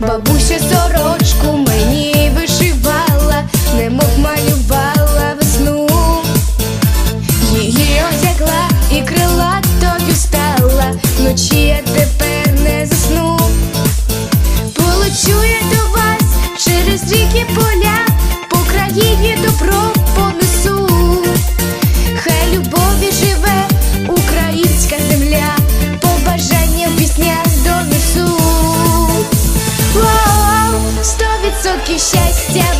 бабусю сорочку. звуки счастья